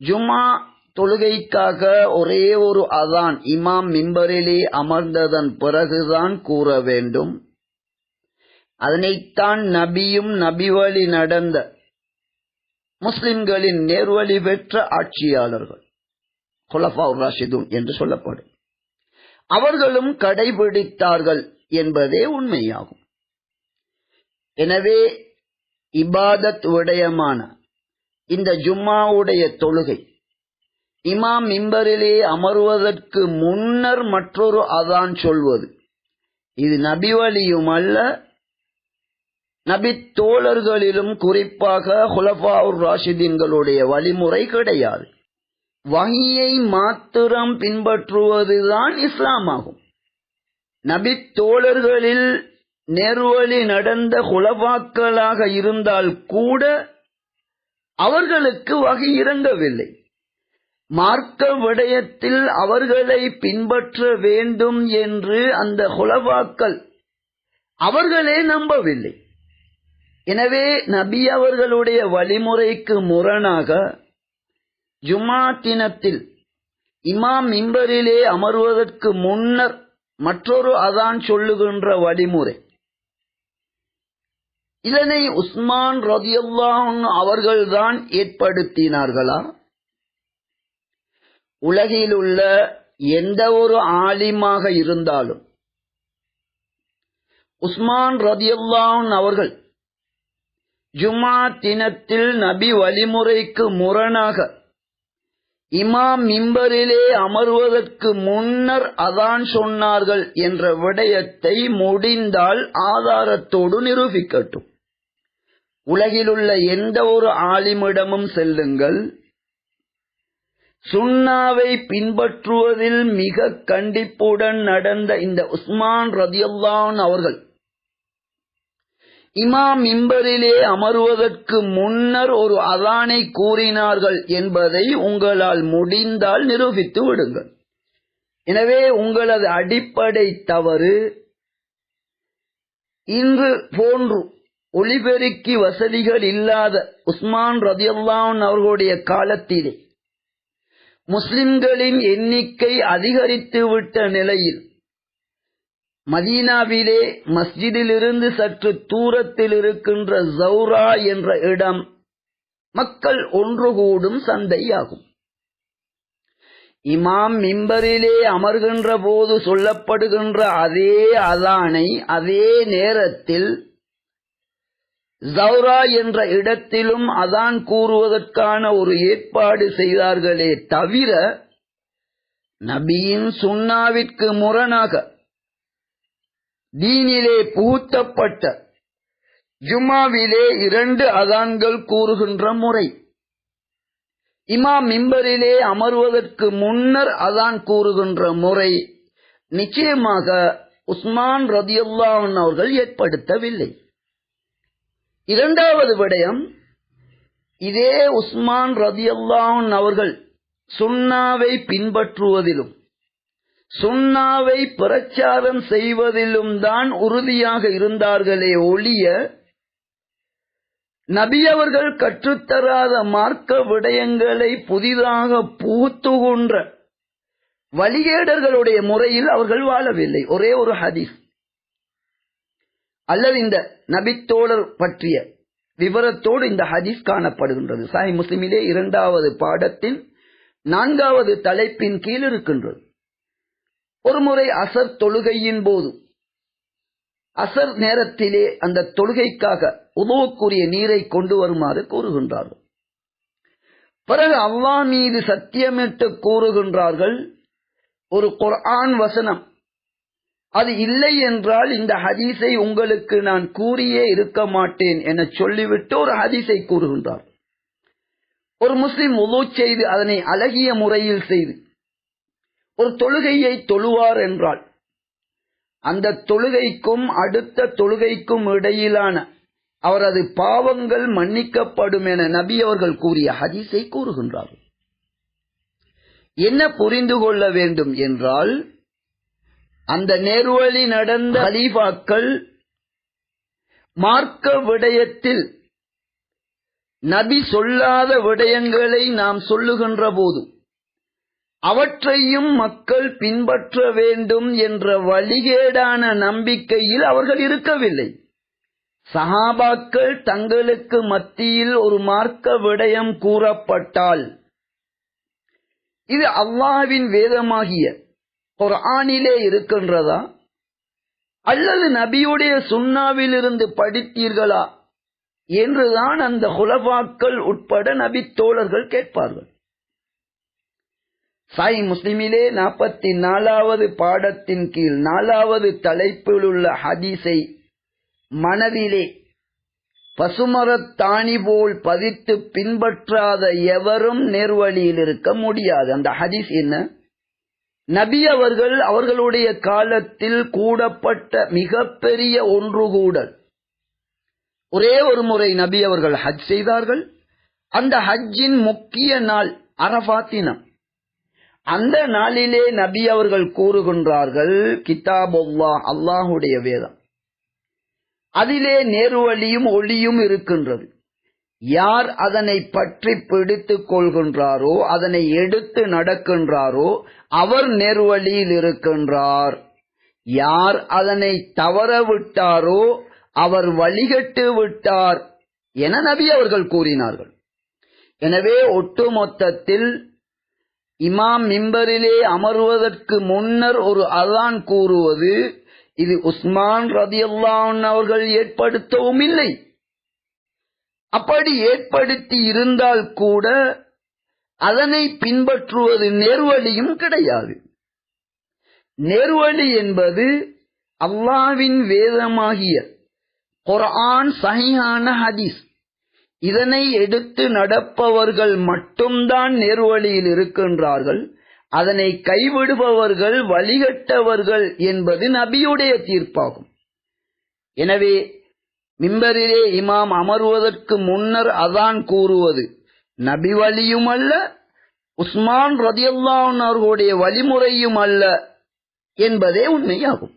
ஜுமா தொழுகைக்காக ஒரே ஒரு அதான் இமாம் மிம்பரிலே அமர்ந்ததன் பிறகுதான் கூற வேண்டும். அதனைத்தான் நபியும் நபிவழி நடந்த முஸ்லிம்களின் நேர்வழி பெற்ற ஆட்சியாளர்கள் குலஃபா ராஷிதூன் என்று சொல்லப்படும். அவர்களும் கடைபிடித்தார்கள் என்பதே உண்மையாகும். எனவே இபாதத் விடயமான இந்த ஜும்மாவுடைய தொழுகை. இமாம் மிம்பரிலே அமர்வதற்கு முன்னர் மற்றொரு அதான் சொல்வது. இது நபி வழியும் அல்ல நபி தோழர்களிலும் குறிப்பாக ஹுலஃபாவுர் ராஷிதீன்களுடைய வழிமுறை கிடையாது. வகையை மாத்திரம் பின்பற்றுவதுதான் இஸ்லாமாகும். நபி தோழர்களில் நேர்வழி நடந்த குலபாக்களாக இருந்தால் கூட அவர்களுக்கு வகை இறங்கவில்லை. மார்க்க விடயத்தில் அவர்களை பின்பற்ற வேண்டும் என்று அந்த குலவாக்கள் அவர்களே நம்பவில்லை. எனவே நபி அவர்களுடைய வழிமுறைக்கு முரணாக ஜுமா தினத்தில் இமாம் மிம்பரிலே அமர்வதற்கு முன்னர் மற்றொரு அதான் சொல்லுகின்ற வழிமுறை. இதனை உஸ்மான் ரதியுல்லான் அவர்கள்தான் ஏற்படுத்தினார்களா? உலகில் உள்ள எந்த ஒரு ஆலிமாக இருந்தாலும் உஸ்மான் ரதியுல்லான் அவர்கள் ஜுமா தினத்தில் நபி வழிமுறைக்கு முரணாக இமாம் மிம்பரிலே அமர்வதற்கு முன்னர் அதான் சொன்னார்கள் என்ற விடயத்தை முடிந்தால் ஆதாரத்தோடு நிரூபிக்கட்டும். உலகிலுள்ள எந்த ஒரு ஆலிமிடமும் செல்லுங்கள். சுண்ணாவை பின்பற்றுவதில் மிக கண்டிப்புடன் நடந்த இந்த உஸ்மான் ரதியுல்லான் அவர்கள் இமாம் மிம்பரிலே அமருவதற்கு முன்னர் ஒரு அதானை கூறினார்கள் என்பதை உங்களால் முடிந்தால் நிரூபித்து விடுங்கள். எனவே உங்களது அடிப்படை தவறு இன்று போன்று ஒளிபெருக்கி வசதிகள் இல்லாத உஸ்மான் ரதியுல்லான் அவர்களுடைய காலத்திலே முஸ்லிம்களின் எண்ணிக்கை அதிகரித்துவிட்ட நிலையில் மதீனாவிலே மஸ்ஜிதிலிருந்து சற்று தூரத்தில் இருக்கின்ற ஜௌரா என்ற இடம் மக்கள் ஒன்று கூடும் சந்தையாகும். இமாம் மிம்பரிலே அமர்கின்ற போது சொல்லப்படுகின்ற அதே அதானை அதே நேரத்தில் ஜௌரா என்ற இடத்திலும் அதான் கூறுவதற்கான ஒரு ஏற்பாடு செய்தார்களே தவிர நபியின் சுண்ணாவிற்கு முரணாக தீனிலே புகுத்தப்பட்ட ஜும்மாவிலே இரண்டு அதான்கள் கூறுகின்ற முறை. இமாம் மிம்பரிலே அமர்வதற்கு முன்னர் அதான் கூறுகின்ற முறை. நிச்சயமாக உஸ்மான் ரதியுல்லான் அவர்கள் ஏற்படுத்தவில்லை. இரண்டாவது விடயம் இதே உஸ்மான் ரதியுல்லான் அவர்கள் சுண்ணாவை பின்பற்றுவதிலும் சுண்ணாவை பிரச்சாரம் செய்வதிலும் தான் உறுதியாக இருந்தார்களே ஒழிய நபி அவர்கள் கற்றுத்தராத மார்க்க விடயங்களை புதிதாக புகுத்துகின்ற வழிகேடர்களுடைய முறையில் அவர்கள் வாழவில்லை. ஒரே ஒரு ஹதீஸ். அல்லது இந்த நபித்தோழர் பற்றிய விவரத்தோடு இந்த ஹதீஸ் காணப்படுகின்றது. சாய் முஸ்லிமிலே இரண்டாவது பாடத்தின் நான்காவது தலைப்பின் கீழ் இருக்கின்றது. ஒருமுறை அசர் தொழுகையின் போது அசர் நேரத்திலே அந்த தொழுகைக்காக உதவுக்குரிய நீரை கொண்டு வருமாறு கூறுகின்றார்கள். பிறகு அவ்வா மீது சத்தியமிட்டு கூறுகின்றார்கள் ஒரு குர்ஆன் வசனம் அது இல்லை என்றால் இந்த ஹதீஸை உங்களுக்கு நான் கூறியே இருக்க மாட்டேன் என சொல்லிவிட்டு ஒரு ஹதீஸை கூறுகின்றார். ஒரு முஸ்லிம் உதவு செய்து அதனை அழகிய முறையில் செய்து ஒரு தொழுகையை தொழுவார் என்றால் அந்த தொழுகைக்கும் அடுத்த தொழுகைக்கும் இடையிலான அவரது பாவங்கள் மன்னிக்கப்படும் என நபி அவர்கள் கூறிய ஹதீஸை கூறுகின்றார்கள். என்ன புரிந்து கொள்ள வேண்டும் என்றால் அந்த நேர்வழி நடந்த ஹலீஃபாக்கள் மார்க்க விடயத்தில் நபி சொல்லாத விடயங்களை நாம் சொல்லுகின்ற போது அவற்றையும் மக்கள் பின்பற்ற வேண்டும் என்ற வழிகேடான நம்பிக்கையில் அவர்கள் இருக்கவில்லை. சஹாபாக்கள் தங்களுக்கு மத்தியில் ஒரு மார்க்க விடயம் கூறப்பட்டால் இது அல்லாவின் வேதமாகிய ஒரு ஆணிலே இருக்கின்றதா? அல்லது நபியுடைய சுண்ணாவிலிருந்து படித்தீர்களா? என்றுதான் அந்த குலபாக்கள் உட்பட நபி தோழர்கள் கேட்பார்கள். சாய் முஸ்லிமிலே நாற்பத்தி நாலாவது பாடத்தின் கீழ் நாலாவது தலைப்பில் உள்ள ஹதீஸை மனதிலே பசுமரத்தாணி போல் பதித்து பின்பற்றாத எவரும் நேர்வழியில் இருக்க முடியாது. அந்த ஹதீஸ் என்ன? நபி அவர்கள் அவர்களுடைய காலத்தில் கூடப்பட்ட மிகப்பெரிய ஒன்று கூடல். ஒரே ஒரு முறை நபி அவர்கள் ஹஜ் செய்தார்கள். அந்த ஹஜ்ஜின் முக்கிய நாள் அரபாத்தினம். அந்த நாளிலே நபி அவர்கள் கூறுகின்றார்கள் கிதாபுல்லா அல்லாஹுடைய வேதம். அதிலே நேர்வழியும் ஒளியும் இருக்கின்றது. யார் அதனை பற்றி பிடித்துக் கொள்கின்றாரோ அதனை எடுத்து நடக்கின்றாரோ அவர் நேர்வழியில் இருக்கின்றார். யார் அதனை தவற விட்டாரோ அவர் வழிகட்டு விட்டார் என நபி அவர்கள் கூறினார்கள். எனவே ஒட்டுமொத்தத்தில் இமாம் மிம்பரிலே அமர்வதற்கு முன்னர் ஒரு அதான் கூறுவது இது உஸ்மான் ரதியல்லான் அவர்கள் ஏற்படுத்தவும் இல்லை. அப்படி ஏற்படுத்தி இருந்தால் கூட அதனை பின்பற்றுவது நேர்வழியும் கிடையாது. நேர்வழி என்பது அல்லாவின் வேதமாகிய குரான் சஹியான ஹதீஸ். இதனை எடுத்து நடப்பவர்கள் மட்டும்தான் நேர்வழியில் இருக்கின்றார்கள். அதனை கைவிடுபவர்கள் வழிகட்டவர்கள் என்பது நபியுடைய தீர்ப்பாகும். எனவே மிம்பரிலே இமாம் அமர்வதற்கு முன்னர் அதான் கூறுவது நபி வழியும் அல்ல உஸ்மான் ரதியல்லா அவர்களுடைய வழிமுறையும் அல்ல என்பதே உண்மையாகும்.